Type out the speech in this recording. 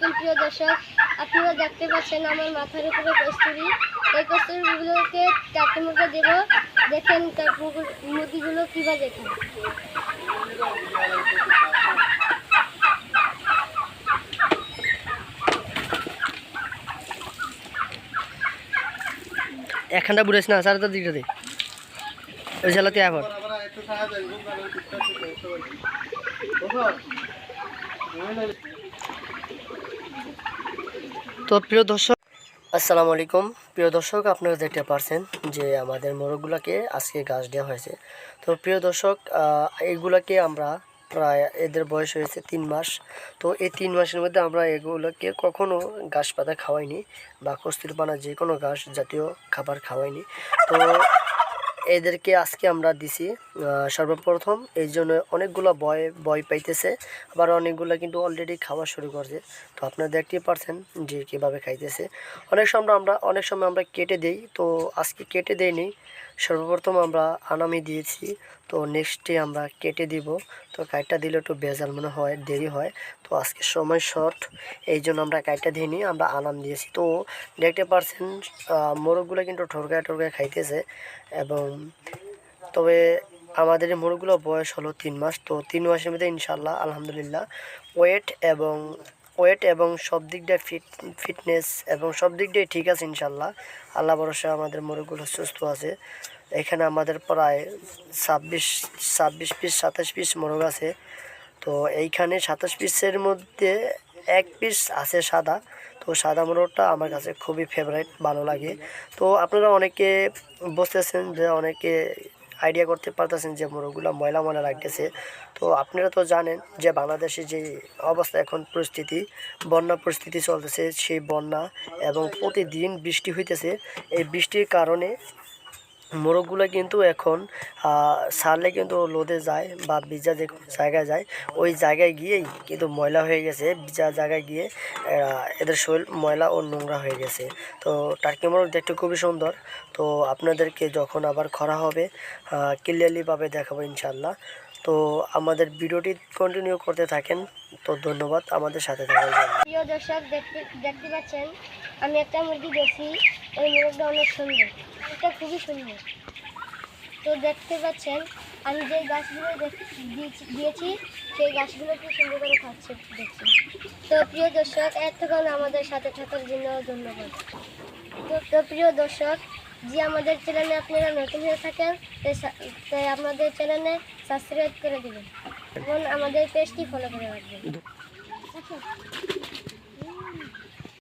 আলাইকুম প্রিয় দর্শক আপনারা দেখতে পাচ্ছেন আমার মাথার উপরে কস্তুরি। এই কস্তুরিগুলোকে চারটে মুখে দেবো। দেখেন মুরগিগুলো কীভাবে খায় একখানটা বুড়েছ না সাড়ে তার দিকটা দে ওই ছেলেতে এখন। তো প্রিয় দর্শক আসসালামু আলাইকুম। প্রিয় দর্শক, আপনারা দেখতে পারছেন যে আমাদের মোরগগুলোকে আজকে গাছ দেওয়া হয়েছে। তো প্রিয় দর্শক এইগুলাকে আমরা প্রায়, এদের বয়স হয়েছে তিন মাস। তো এই তিন মাসের মধ্যে আমরা এগুলোকে কখনো ঘাস পাতা খাওয়াইনি বা কস্তির পানা যে কোনো ঘাস জাতীয় খাবার খাওয়াইনি। তো এদেরকে আজকে আমরা দিছি সর্বপ্রথম। এই জন্য অনেকগুলো বয় বয় পাইতেছে। আবার অনেকগুলো কিন্তু অলরেডি খাওয়া শুরু করছে। তো আপনারা দেখতেই পারছেন যে কীভাবে খাইতেছে। অনেক সময় আমরা, অনেক সময় আমরা কেটে দেই। তো আজকে কেটে দেইনি। সর্বপ্রথম আমরা আনামি দিয়েছি, তো নেক্সটে আমরা কেটে দিব। তো কাইটটা দিলে একটু বেজাল মনে হয়, দেরি হয়। তো আজকে সময় শর্ট এই জন্য আমরা কাইটটা দিইনি, আমরা আনাম দিয়েছি। তো দেখতে পারছেন মোরগগুলো কিন্তু ঠরকায় ঠরকায় খাইতেছে এবং তবে আমাদের মোরগগুলো বয়স হলো তিন মাস, তো তিন মাসের মধ্যে ইনশাল্লাহ আলহামদুলিল্লাহ ওয়েট এবং ওয়েট এবং সব দিক দিয়ে ফিট ফিটনেস এবং সব দিকটাই ঠিক আছে ইনশাল্লাহ। আল্লাহ ভরসা আমাদের মোরগগুলো সুস্থ আছে। এখানে আমাদের প্রায় ছাব্বিশ ছাব্বিশ পিস, সাতাশ পিস মোরগ আছে। তো এইখানে সাতাশ পিসের মধ্যে এক পিস আছে সাদা। তো সাদা মোরগটা আমার কাছে খুবই ফেভারিট ভালো লাগে। তো আপনারা অনেকে বুঝতেছেন যে অনেকে আইডিয়া করতে পারতেছেন যে মোরগগুলো ময়লা ময়লা লাগতেছে। তো আপনারা তো জানেন যে বাংলাদেশে যে অবস্থা এখন পরিস্থিতি, বন্যা পরিস্থিতি চলতেছে, সেই বন্যা এবং প্রতিদিন বৃষ্টি হইতেছে। এই বৃষ্টির কারণে মোরগগুলো কিন্তু এখন ছাড়লে কিন্তু লোদে যায় বা ভিজা যে জায়গায় যায়, ওই জায়গায় গিয়েই কিন্তু ময়লা হয়ে গেছে, ভিজা জায়গায় গিয়ে এদের শরীর ময়লা ও নোংরা হয়ে গেছে। তো টার্কি মোরগ দেখতে খুবই সুন্দর। তো আপনাদেরকে যখন আবার খরা হবে ক্লিয়ারলিভাবে দেখাবো ইনশাল্লাহ তো আমাদের ভিডিওটি কন্টিনিউ করতে থাকেন। তো ধন্যবাদ আমাদের সাথে থাকার জন্য। প্রিয় দর্শক, দেখতে দেখতে পাচ্ছেন, আমি একটা মুরগি দেখি ওই মুরগটা অনেক সুন্দর। এটা খুবই সুন্দর। তো দেখতে পাচ্ছেন, আমি যে গাছগুলো দিয়েছি- সেই গাছগুলো খুব সুন্দর করে খাচ্ছে দেখছি তো প্রিয় দর্শক, এতক্ষণ আমাদের সাথে থাকার জন্য ধন্যবাদ। তো- প্রিয় দর্শক, যে আমাদের চ্যানেলে আপনারা নতুন হয়ে থাকেন, তাই আমাদের চ্যানেলে সাবস্ক্রাইব করে দেবেন। এবং আমাদের পেজটি ফলো করে রাখবেন।